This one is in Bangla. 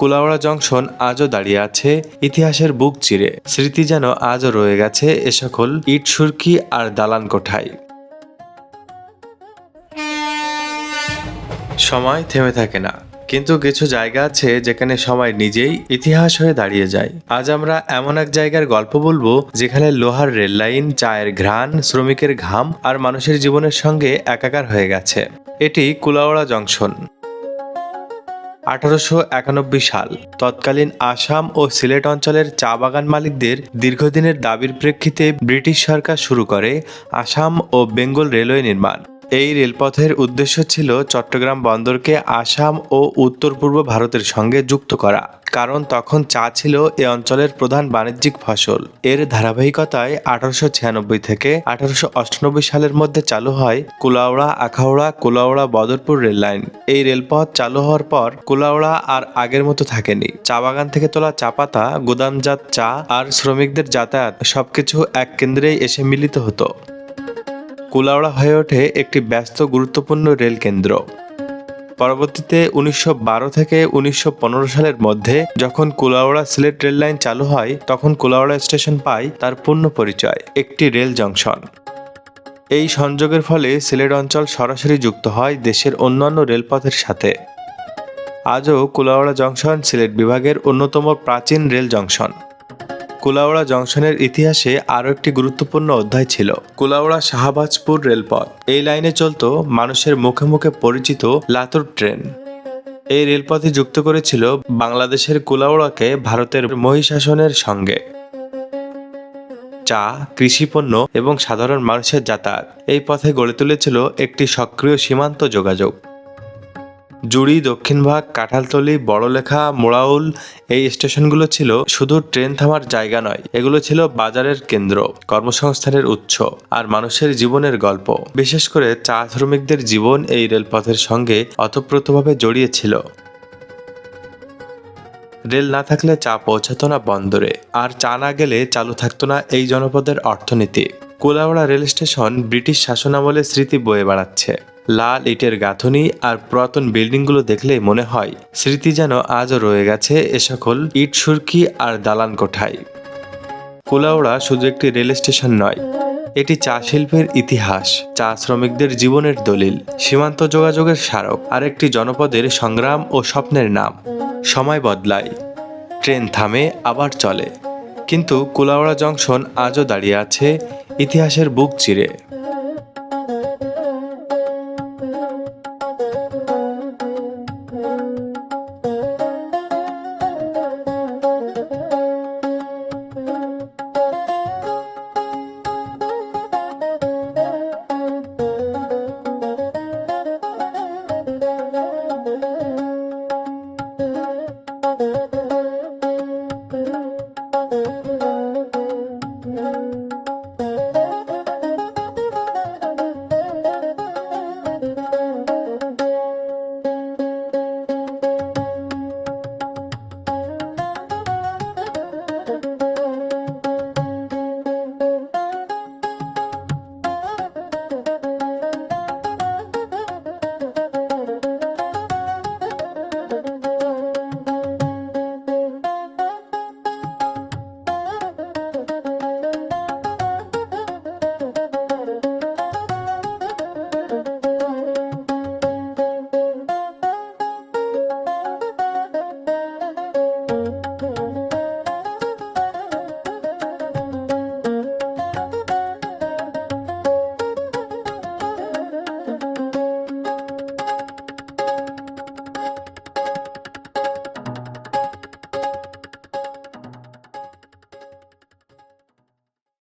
কুলাউড়া জংশন আজও দাঁড়িয়ে আছে ইতিহাসের বুক চিরে। স্মৃতি যেন আজও রয়ে গেছে এ সকল ইট সুরকি আর দালান কোঠায়। সময় থেমে থাকে না, কিন্তু কিছু জায়গা আছে যেখানে সময় নিজেই ইতিহাস হয়ে দাঁড়িয়ে যায়। আজ আমরা এমন এক জায়গার গল্প বলব, যেখানে লোহার রেল লাইন চায়ের ঘ্রাণ, শ্রমিকের ঘাম আর মানুষের জীবনের সঙ্গে একাকার হয়ে গেছে। এটি কুলাওড়া জংশন। আঠারোশো একানব্বই সাল। তৎকালীন আসাম ও সিলেট অঞ্চলের চা বাগান মালিকদের দীর্ঘদিনের দাবির প্রেক্ষিতে ব্রিটিশ সরকার শুরু করে আসাম ও বেঙ্গল রেলওয়ে নির্মাণ। এই রেলপথের উদ্দেশ্য ছিল চট্টগ্রাম বন্দরকে আসাম ও উত্তর পূর্ব ভারতের সঙ্গে যুক্ত করা, কারণ তখন চা ছিল এ অঞ্চলের প্রধান বাণিজ্যিক ফসল। এর ধারাবাহিকতায় আঠারোশো ছিয়ানব্বই থেকে আঠারোশো সালের মধ্যে চালু হয় কুলাউড়া, আখাউড়া, কুলাউড়া, বদরপুর রেল লাইন এই রেলপথ চালু হওয়ার পর কুলাউড়া আর আগের মতো থাকেনি। চা বাগান থেকে তোলা চা পাতা, গুদামজাত চা আর শ্রমিকদের যাতায়াত সবকিছু এক কেন্দ্রেই এসে মিলিত হতো। কুলাউড়া হয়ে ওঠে একটি ব্যস্ত গুরুত্বপূর্ণ রেল কেন্দ্র। পরবর্তীতে উনিশশো বারো থেকে উনিশশো পনেরো সালের মধ্যে যখন কুলাউড়া সিলেট রেল লাইন চালু হয়, তখন কুলাউড়া স্টেশন পায় তার পূর্ণ পরিচয়, একটি রেল জংশন। এই সংযোগের ফলে সিলেট অঞ্চল সরাসরি যুক্ত হয় দেশের অন্যান্য রেলপথের সাথে। আজও কুলাউড়া জংশন সিলেট বিভাগের অন্যতম প্রাচীন রেল জংশন। কুলাউড়া জংশনের ইতিহাসে আরও একটি গুরুত্বপূর্ণ অধ্যায় ছিল, কুলাউড়া শাহবাজপুর রেলপথ। এই লাইনে চলত মানুষের মুখে মুখে পরিচিত লাতুর ট্রেন। এই রেলপথে যুক্ত করেছিল বাংলাদেশের কুলাউড়াকে ভারতের মহিষাসনের সঙ্গে। চা, কৃষিপণ্য এবং সাধারণ মানুষের যাতায়াত। এই পথে গড়ে তুলেছিল একটি সক্রিয় সীমান্ত যোগাযোগ। জুড়ি দক্ষিণভাগ কাঁঠালতলি, বড়লেখা, মোড়াউল, এই স্টেশনগুলো ছিল শুধু ট্রেন থামার জায়গা নয়, এগুলো ছিল বাজারের কেন্দ্র, কর্মসংস্থানের উৎস আর মানুষের জীবনের গল্প। বিশেষ করে চা শ্রমিকদের জীবন এই রেলপথের সঙ্গে অতপ্রতভাবে জড়িয়ে ছিল রেল না থাকলে চা পৌঁছাতো না বন্দরে, আর চা না গেলে চালু থাকতো না এই জনপদের অর্থনীতি। কুলাউড়া রেল স্টেশন ব্রিটিশ শাসনামলে স্মৃতি বয়ে বেড়াচ্ছে। লাল ইটের গাঁথনি আর পুরাতন বিল্ডিংগুলো দেখলে মনে হয় স্মৃতি যেন আজও রয়ে গেছে এ সকল ইট সুরকি আর দালান কোঠায়। কুলাউড়া শুধু একটি রেল স্টেশন নয়, এটি চা শিল্পের ইতিহাস, চা শ্রমিকদের জীবনের দলিল, সীমান্ত যোগাযোগের স্মারক, আর একটি জনপদের সংগ্রাম ও স্বপ্নের নাম। সময় বদলায়, ট্রেন থামে, আবার চলে। কিন্তু কুলাউড়া জংশন আজও দাঁড়িয়ে আছে ইতিহাসের বুক চিরে।